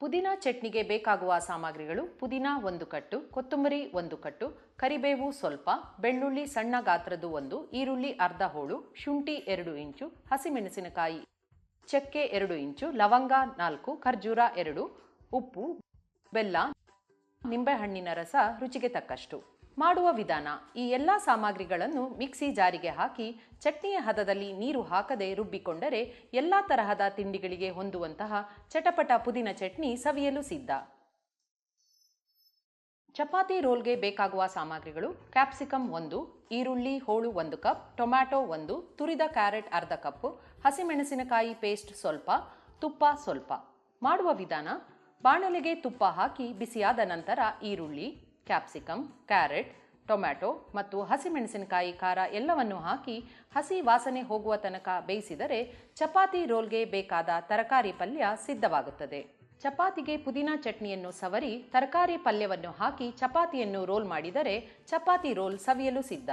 ಪುದೀನಾ ಚಟ್ನಿಗೆ ಬೇಕಾಗುವ ಸಾಮಗ್ರಿಗಳು ಪುದೀನ ಒಂದು ಕಟ್ಟು, ಕೊತ್ತಂಬರಿ ಒಂದು ಕಟ್ಟು, ಕರಿಬೇವು ಸ್ವಲ್ಪ, ಬೆಳ್ಳುಳ್ಳಿ ಸಣ್ಣ ಗಾತ್ರದ್ದು ಒಂದು, ಈರುಳ್ಳಿ ಅರ್ಧ ಹೋಳು, ಶುಂಠಿ ಎರಡು ಇಂಚು, ಹಸಿಮೆಣಸಿನಕಾಯಿ ಚಕ್ಕೆ ಎರಡು ಇಂಚು, ಲವಂಗ ನಾಲ್ಕು, ಖರ್ಜೂರ ಎರಡು, ಉಪ್ಪು, ಬೆಲ್ಲ ನಿಂಬೆಹಣ್ಣಿನ ರಸ ರುಚಿಗೆ ತಕ್ಕಷ್ಟು. ಮಾಡುವ ವಿಧಾನ, ಈ ಎಲ್ಲ ಸಾಮಗ್ರಿಗಳನ್ನು ಮಿಕ್ಸಿ ಜಾರಿಗೆ ಹಾಕಿ ಚಟ್ನಿಯ ಹದದಲ್ಲಿ ನೀರು ಹಾಕದೆ ರುಬ್ಬಿಕೊಂಡರೆ ಎಲ್ಲ ತರಹದ ತಿಂಡಿಗಳಿಗೆ ಹೊಂದುವಂತಹ ಚಟಪಟ ಪುದಿನ ಚಟ್ನಿ ಸವಿಯಲು ಸಿದ್ಧ. ಚಪಾತಿ ರೋಲ್ಗೆ ಬೇಕಾಗುವ ಸಾಮಗ್ರಿಗಳು ಕ್ಯಾಪ್ಸಿಕಮ್ ಒಂದು, ಈರುಳ್ಳಿ ಹೋಳು ಒಂದು ಕಪ್, ಟೊಮ್ಯಾಟೊ ಒಂದು, ತುರಿದ ಕ್ಯಾರೆಟ್ ಅರ್ಧ ಕಪ್ಪು, ಹಸಿಮೆಣಸಿನಕಾಯಿ ಪೇಸ್ಟ್ ಸ್ವಲ್ಪ, ತುಪ್ಪ ಸ್ವಲ್ಪ. ಮಾಡುವ ವಿಧಾನ ಬಾಣಲೆಗೆ ತುಪ್ಪ ಹಾಕಿ ಬಿಸಿಯಾದ ನಂತರ ಈರುಳ್ಳಿ, ಕ್ಯಾಪ್ಸಿಕಂ, ಕ್ಯಾರೆಟ್, ಟೊಮ್ಯಾಟೊ ಮತ್ತು ಹಸಿಮೆಣಸಿನಕಾಯಿ ಖಾರ ಎಲ್ಲವನ್ನು ಹಾಕಿ ಹಸಿ ವಾಸನೆ ಹೋಗುವ ತನಕ ಬೇಯಿಸಿದರೆ ಚಪಾತಿ ರೋಲ್ಗೆ ಬೇಕಾದ ತರಕಾರಿ ಪಲ್ಯ ಸಿದ್ಧವಾಗುತ್ತದೆ. ಚಪಾತಿಗೆ ಪುದೀನಾ ಚಟ್ನಿಯನ್ನು ಸವರಿ ತರಕಾರಿ ಪಲ್ಯವನ್ನು ಹಾಕಿ ಚಪಾತಿಯನ್ನು ರೋಲ್ ಮಾಡಿದರೆ ಚಪಾತಿ ರೋಲ್ ಸವಿಯಲು ಸಿದ್ಧ.